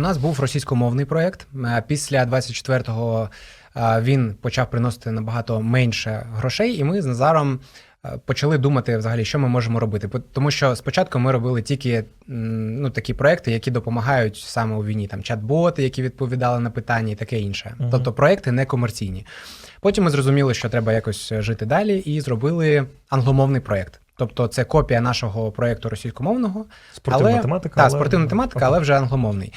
У нас був російськомовний проєкт. Е, Після 24-го е, він почав приносити набагато менше грошей, і ми з Назаром е, почали думати взагалі, що ми можемо робити. Тому що спочатку ми робили тільки ну, такі проекти, які допомагають саме у війні, там чат-боти, які відповідали на питання і таке інше. Мгм. Тобто проекти не комерційні. Потім ми зрозуміли, що треба якось жити далі, і зробили англомовний проєкт. Тобто це копія нашого проєкту російськомовного, Спортивна але, тематика. Так, але- спортивна тематика, але вже англомовний.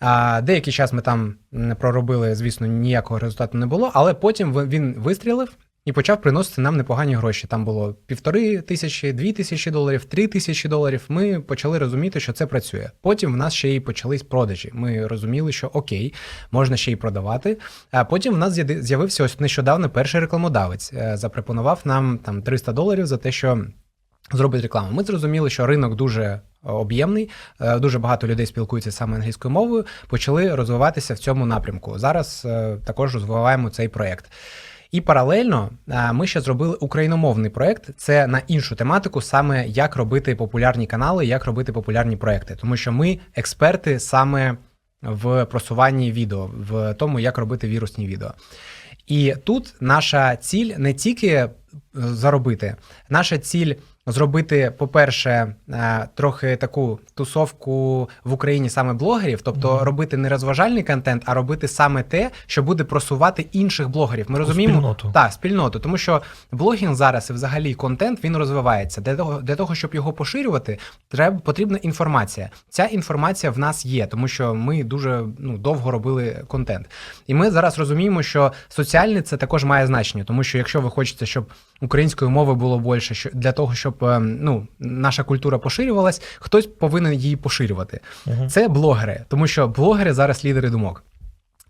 А, деякий час ми там не проробили, звісно, ніякого результату не було, але потім він вистрілив і почав приносити нам непогані гроші. Там було півтори тисячі, дві тисячі доларів, три тисячі доларів. Ми почали розуміти, що це працює. Потім в нас ще й почались продажі. Ми розуміли, що окей, можна ще й продавати. А потім в нас з'явився ось нещодавно перший рекламодавець. Е, Запропонував нам там 300 доларів за те, що зробить рекламу. Ми зрозуміли, що ринок дуже об'ємний, е, дуже багато людей спілкуються саме англійською мовою. Почали розвиватися в цьому напрямку. Зараз е, також розвиваємо цей проєкт. І паралельно е, ми ще зробили україномовний проєкт. Це на іншу тематику, саме як робити популярні канали, як робити популярні проєкти. Тому що ми експерти саме в просуванні відео, в тому, як робити вірусні відео. І тут наша ціль не тільки е, заробити, наша ціль зробити, по-перше, е, трохи таку тусовку в Україні саме блогерів, тобто Мгм. робити не розважальний контент, а робити саме те, що буде просувати інших блогерів. Ми розуміємо спільноту. Так, спільноту, тому що блогінг зараз і взагалі контент він розвивається. Для того, для того, щоб його поширювати, треба потрібна інформація. Ця інформація в нас є, тому що ми дуже ну, довго робили контент. І ми зараз розуміємо, що соціальне це також має значення, тому що якщо ви хочете, щоб української мови було більше, що для того, щоб ем, ну, наша культура поширювалась, хтось повинен її поширювати. Мгм. Це блогери, тому що блогери зараз лідери думок.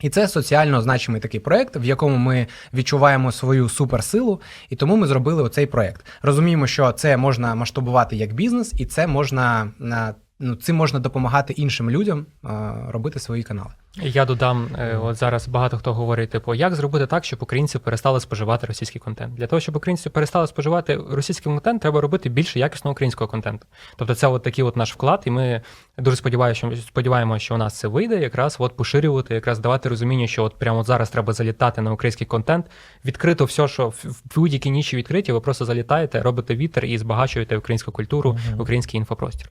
І це соціально значимий такий проект, в якому ми відчуваємо свою суперсилу, і тому ми зробили оцей проект. Розуміємо, що це можна масштабувати як бізнес, і це можна на ну цим можна допомагати іншим людям а, робити свої канали. Я додам, е, от зараз багато хто говорить, типу, як зробити так, щоб українці перестали споживати російський контент. Для того, щоб українці перестали споживати російський контент, треба робити більше якісного українського контенту. Тобто, це от такий от наш вклад, і ми дуже сподіваємося, сподіваємося, що у нас це вийде, якраз от поширювати, якраз давати розуміння, що от прямо от зараз треба залітати на український контент. Відкрито все, що в в будь-які ніші відкриті, ви просто залітаєте, робите вітер і збагачуєте українську культуру, український інфопростір.